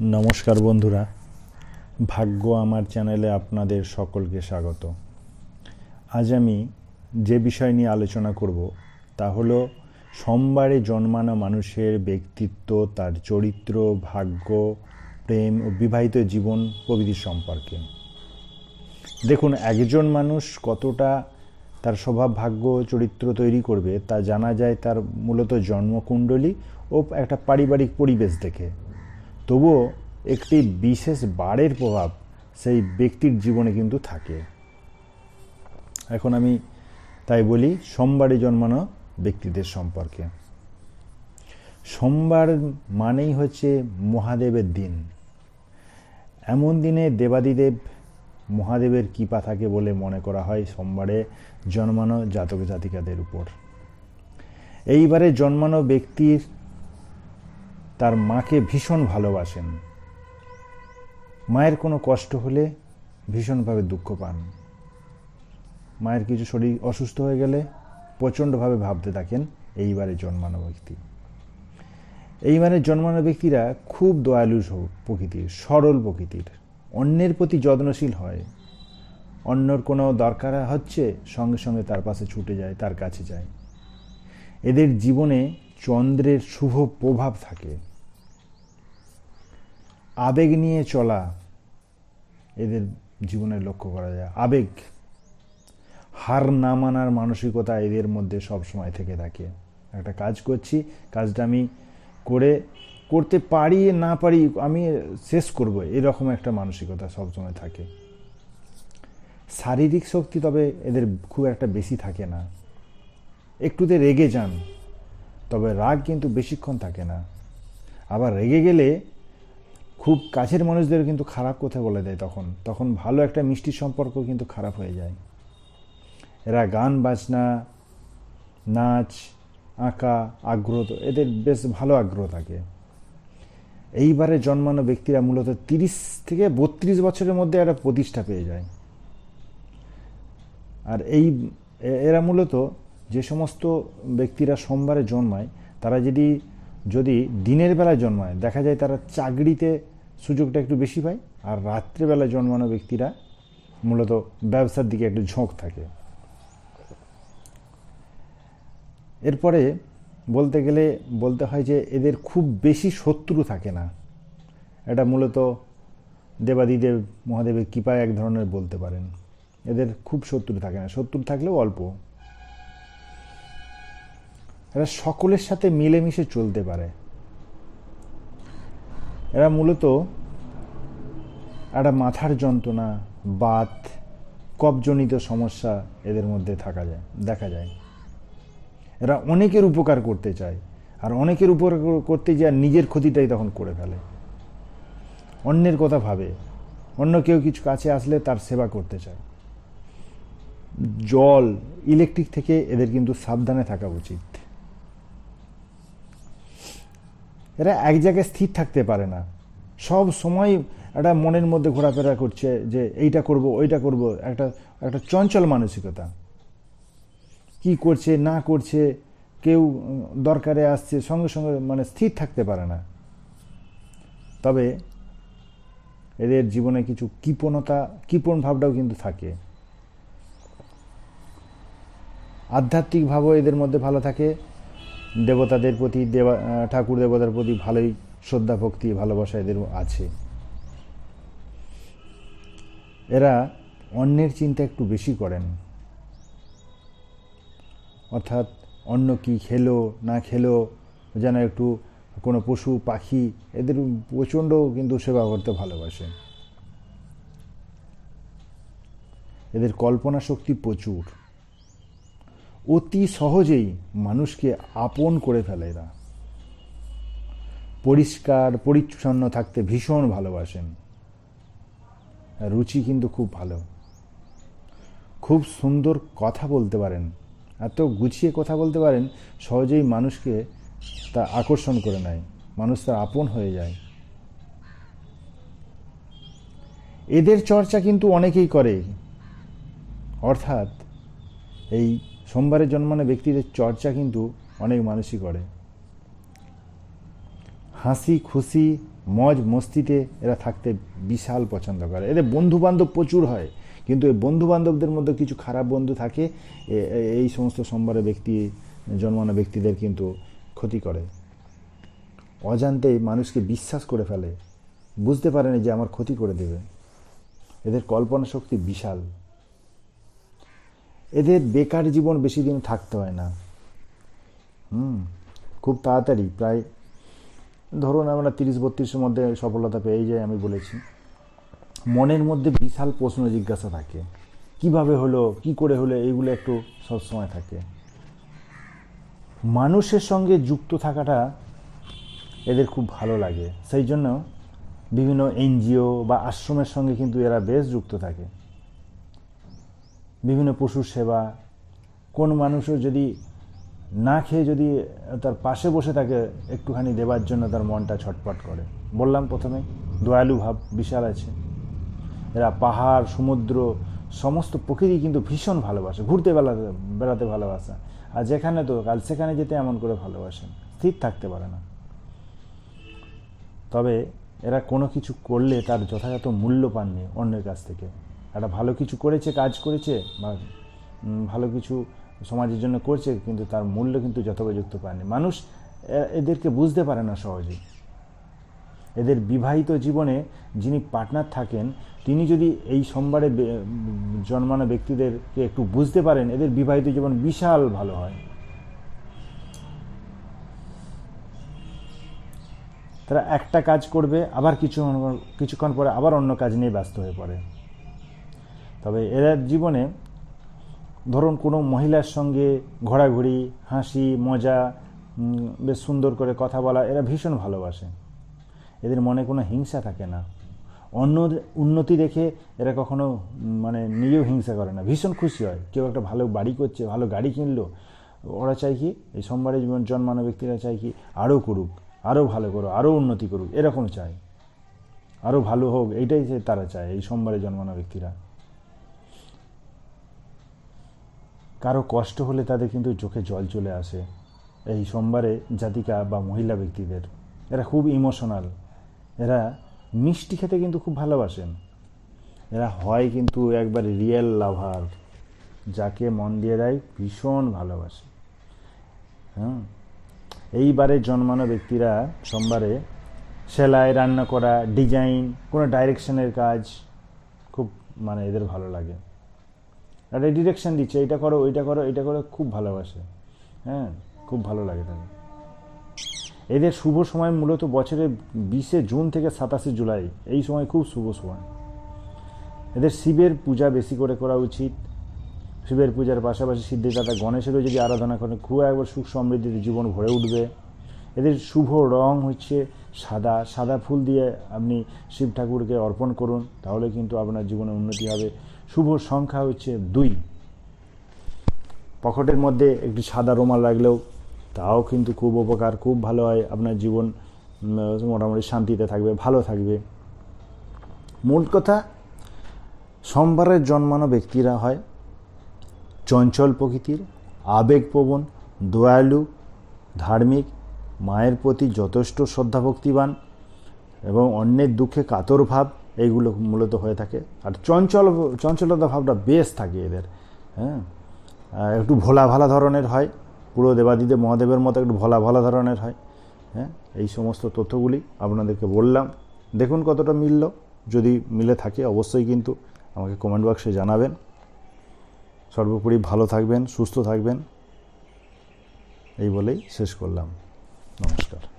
নমস্কার বন্ধুরা, ভাগ্য আমার চ্যানেলে আপনাদের সকলকে স্বাগত। আজ আমি যে বিষয় নিয়ে আলোচনা করব তা হলো, সোমবারে জন্মানো মানুষের ব্যক্তিত্ব, তার চরিত্র, ভাগ্য, প্রেম ও বিবাহিত জীবন প্রভৃতি সম্পর্কে। দেখুন, একজন মানুষ কতটা তার স্বভাব, ভাগ্য, চরিত্র তৈরি করবে তা জানা যায় তার মূলত জন্মকুণ্ডলী ও একটা পারিবারিক পরিবেশ দেখে। তবুও একটি বিশেষ বারের প্রভাব সেই ব্যক্তির জীবনে কিন্তু থাকে। এখন আমি তাই বলি, সোমবারে জন্মানো ব্যক্তিদের সম্পর্কে। সোমবার মানেই হচ্ছে মহাদেবের দিন। এমন দিনে দেবাদিদেব মহাদেবের কৃপা থাকে বলে মনে করা হয় সোমবারে জন্মানো জাতক জাতিকাদের উপর। এইবারে জন্মানো ব্যক্তির তার মাকে ভীষণ ভালোবাসেন। মায়ের কোনো কষ্ট হলে ভীষণভাবে দুঃখ পান। মায়ের কিছু শরীর অসুস্থ হয়ে গেলে প্রচণ্ডভাবে ভাবতে থাকেন, এইবারে জন্মানো ব্যক্তি। এইবারে জন্মানো ব্যক্তিরা খুব দয়ালু প্রকৃতির, সরল প্রকৃতির। অন্যের প্রতি যত্নশীল হয়। অন্যর কোনো দরকার হচ্ছে সঙ্গে সঙ্গে তার পাশে ছুটে যায়, তার কাছে যায়। এদের জীবনে চন্দ্রের শুভ প্রভাব থাকে। আবেগ নিয়ে চলা এদের জীবনে লক্ষ্য করা যায়। আবেগ, হার না মানার মানসিকতা এদের মধ্যে সব সময় থেকে থাকে। একটা কাজ করছি, কাজটা আমি করে, করতে পারি, না পারি, আমি শেষ করব, এরকম একটা মানসিকতা সবসময় থাকে। শারীরিক শক্তি তবে এদের খুব একটা বেশি থাকে না। একটুতে রেগে যান। তবে রাগ কিন্তু বেশিক্ষণ থাকে না। আবার রেগে গেলে খুব কাছের মানুষদের কিন্তু খারাপ কথা বলে দেয় তখন। তখন ভালো একটা মিষ্টি সম্পর্ক কিন্তু খারাপ হয়ে যায়। এরা গান, বাজনা, নাচ, আঁকা, আগ্রহ এদের বেশ ভালো আগ্রহ থাকে। এইবারে জন্মানো ব্যক্তিরা মূলত তিরিশ থেকে বত্রিশ বছরের মধ্যে একটা প্রতিষ্ঠা পেয়ে যায়। আর এই এরা মূলত যে সমস্ত ব্যক্তিরা সোমবারে জন্মায়, তারা যদি যদি দিনের বেলায় জন্মায়, দেখা যায় তারা চাকরিতে সুযোগটা একটু বেশি পায়, আর রাত্রেবেলায় জন্মানো ব্যক্তিরা মূলত ব্যবসার দিকে একটু ঝোঁক থাকে। এরপরে বলতে গেলে, বলতে হয় যে এদের খুব বেশি শত্রু থাকে না। এটা মূলত দেবাদিদেব মহাদেবের কৃপায় এক ধরনের বলতে পারেন। এদের খুব শত্রু থাকে না। শত্রু থাকলেও অল্প। এরা সকলের সাথে মিলেমিশে চলতে পারে। এরা মূলত একটা মাথার যন্ত্রণা, বাত, কবজনিত সমস্যা এদের মধ্যে থাকা যায়, দেখা যায়। এরা অনেকের উপকার করতে চায়, আর অনেকের উপকার করতে আর নিজের ক্ষতিটাই তখন করে ফেলে। অন্যের কথা ভাবে, অন্য কেউ কিছু কাছে আসলে তার সেবা করতে চায়। জল, ইলেকট্রিক থেকে এদের কিন্তু সাবধানে থাকা উচিত। এরা এক জায়গায় স্থির থাকতে পারে না। সব সময় একটা মনের মধ্যে ঘোরাফেরা করছে যে এইটা করব, ওইটা করব, একটা একটা চঞ্চল মানসিকতা। কি করছে, না করছে, কেউ দরকারে আসছে, সঙ্গে সঙ্গে মানে স্থির থাকতে পারে না। তবে এদের জীবনে কিছু কৃপণতা, কৃপণ ভাবটাও কিন্তু থাকে। আধ্যাত্মিক ভাবও এদের মধ্যে ভালো থাকে। দেবতাদের প্রতি, দেবা ঠাকুর দেবতার প্রতি ভালোই শ্রদ্ধা, ভক্তি, ভালোবাসা এদের আছে। এরা অন্যের চিন্তা একটু বেশি করেন। অর্থাৎ অন্য কি খেলো, না খেলো, যেন একটু কোনো পশু, পাখি, এদের প্রচণ্ড কিন্তু সেবা করতে ভালোবাসে। এদের কল্পনা শক্তি প্রচুর। অতি সহজেই মানুষকে আপন করে ফেলে এরা। পরিষ্কার, পরিচ্ছন্ন থাকতে ভীষণ ভালোবাসেন। রুচি কিন্তু খুব ভালো। খুব সুন্দর কথা বলতে পারেন। এত গুছিয়ে কথা বলতে পারেন, সহজেই মানুষকে তা আকর্ষণ করে নেয়। মানুষ তার আপন হয়ে যায়। এদের চর্চা কিন্তু অনেকেই করে। অর্থাৎ এই সোমবারে জন্মানো ব্যক্তিদের চর্চা কিন্তু অনেক মানুষই করে। হাসি, খুশি, মজ, মস্তিতে এরা থাকতে বিশাল পছন্দ করে। এদের বন্ধু বান্ধব প্রচুর হয়, কিন্তু এই বন্ধু বান্ধবদের মধ্যে কিছু খারাপ বন্ধু থাকে এই সমস্ত সোমবারে ব্যক্তি জন্মানো ব্যক্তিদের কিন্তু ক্ষতি করে। অজান্তেই মানুষকে বিশ্বাস করে ফেলে, বুঝতে পারে না যে আমার ক্ষতি করে দেবে। এদের কল্পনা শক্তি বিশাল। এদের বেকার জীবন বেশি দিন থাকতে হয় না। হুম, খুব তাড়াতাড়ি, প্রায় ধরুন আমরা তিরিশ বত্রিশের মধ্যে সফলতা পেয়ে যাই আমি বলেছি। মনের মধ্যে বিশাল প্রশ্ন জিজ্ঞাসা থাকে, কীভাবে হলো, কি করে হলো এইগুলো একটু সবসময় থাকে। মানুষের সঙ্গে যুক্ত থাকাটা এদের খুব ভালো লাগে, সেই জন্য বিভিন্ন এনজিও বা আশ্রমের সঙ্গে কিন্তু এরা বেশ যুক্ত থাকে। বিভিন্ন পশুর সেবা। কোন মানুষও যদি না খেয়ে যদি তার পাশে বসে থাকে, একটুখানি দেবার জন্য তার মনটা ছটপট করে। বললাম প্রথমে, দয়ালু ভাব বিশাল আছে। এরা পাহাড়, সমুদ্র, সমস্ত প্রকৃতি কিন্তু ভীষণ ভালোবাসে, ঘুরতে বেড়াতে বেড়াতে ভালোবাসে। আর যেখানে তো কাল সেখানে যেতে এমন করে ভালোবাসেন স্থির থাকতে পারে না। তবে এরা কোনো কিছু করলে তার যথাযথ মূল্য পাননি অন্যের কাছ থেকে। একটা ভালো কিছু করেছে, কাজ করেছে বা ভালো কিছু সমাজের জন্য করছে, কিন্তু তার মূল্য কিন্তু যথোপযুক্ত পায়নি। মানুষ এদেরকে বুঝতে পারে না সহজে। এদের বিবাহিত জীবনে যিনি পার্টনার থাকেন, তিনি যদি এই সোমবারে জন্মানো ব্যক্তিদেরকে একটু বুঝতে পারেন, এদের বিবাহিত জীবন বিশাল ভালো হয়। তারা একটা কাজ করবে, আবার কিছু, কিছুক্ষণ পরে আবার অন্য কাজ নিয়ে ব্যস্ত হয়ে পড়ে। তবে এদের জীবনে, ধরুন কোনো মহিলার সঙ্গে ঘোরাঘুরি, হাসি, মজা বেশ সুন্দর করে কথা বলা, এরা ভীষণ ভালোবাসে। এদের মনে কোনো হিংসা থাকে না। অন্য উন্নতি দেখে এরা কখনো মানে নিজেও হিংসা করে না। ভীষণ খুশি হয়। কেউ একটা ভালো বাড়ি করছে, ভালো গাড়ি কিনলো, ওরা চাই কি, এই সোমবারে জীবন জন্মানো ব্যক্তিরা চাই কি, আরও করুক, আরও ভালো করুক, আরও উন্নতি করুক, এরকম চায়। আরও ভালো হোক, এইটাই তারা চায়, এই সোমবারে জন্মানো ব্যক্তিরা। কারও কষ্ট হলে তাদের কিন্তু চোখে জল চলে আসে। এই সোমবারে জাতিকা বা মহিলা ব্যক্তিদের, এরা খুব ইমোশনাল এরা মিষ্টি খেতে কিন্তু খুব ভালোবাসেন। এরা হয় কিন্তু একবার রিয়েল লাভার যাকে মন দিয়ে দেয় ভীষণ ভালোবাসে। হ্যাঁ? এইবারে জন্মানো ব্যক্তিরা সোমবারে সেলাই, রান্না করা ডিজাইন কোনো ডাইরেকশনের কাজ খুব মানে এদের ভালো লাগে। একটা ডিরেকশন দিচ্ছে এটা করো, ওইটা করো এটা করো, খুব ভালোবাসে। হ্যাঁ খুব ভালো লাগে তাদের। এদের শুভ সময় মূলত বছরের বিশে জুন থেকে সাতাশে জুলাই, এই সময় খুব শুভ সময়। এদের শিবের পূজা বেশি করে করা উচিত। শিবের পূজার পাশাপাশি সিদ্ধিদাতা গণেশেরও যদি আরাধনা করেন, খুব একবার সুখ সমৃদ্ধিতে জীবন ভরে উঠবে। এদের শুভ রং হচ্ছে সাদা সাদা ফুল দিয়ে আপনি শিব ঠাকুরকে অর্পণ করুন, তাহলে কিন্তু আপনার জীবনে উন্নতি হবে। শুভ সংখ্যা হচ্ছে দুই। পকেটের মধ্যে একটি সাদা রুমাল রাখলেও তাও কিন্তু খুব উপকার, খুব ভালো হয়। আপনার জীবন মোটামুটি শান্তিতে থাকবে, ভালো থাকবে। মূল কথা, সোমবারের জন্মানো ব্যক্তিরা হয় চঞ্চল প্রকৃতির আবেগপ্রবণ, দয়ালু, ধার্মিক, মায়ের প্রতি যথেষ্ট শ্রদ্ধাভক্তিবান এবং অন্যের দুঃখে কাতর ভাব এইগুলো মূলত হয়ে থাকে। আর চঞ্চল, চঞ্চলতা ভাবটা বেশ থাকে এদের হ্যাঁ? একটু ভোলা ভালা ধরনের হয়। পুরো দেবাদিদেব মহাদেবের মতো একটু ভোলা ভালা ধরনের হয় হ্যাঁ? এই সমস্ত তথ্যগুলি আপনাদেরকে বললাম। দেখুন কতটা মিলল। যদি মিলে থাকে অবশ্যই কিন্তু আমাকে কমেন্ট বক্সে জানাবেন। সর্বোপরি ভালো থাকবেন, সুস্থ থাকবেন। এই বলেই শেষ করলাম। নমস্কার।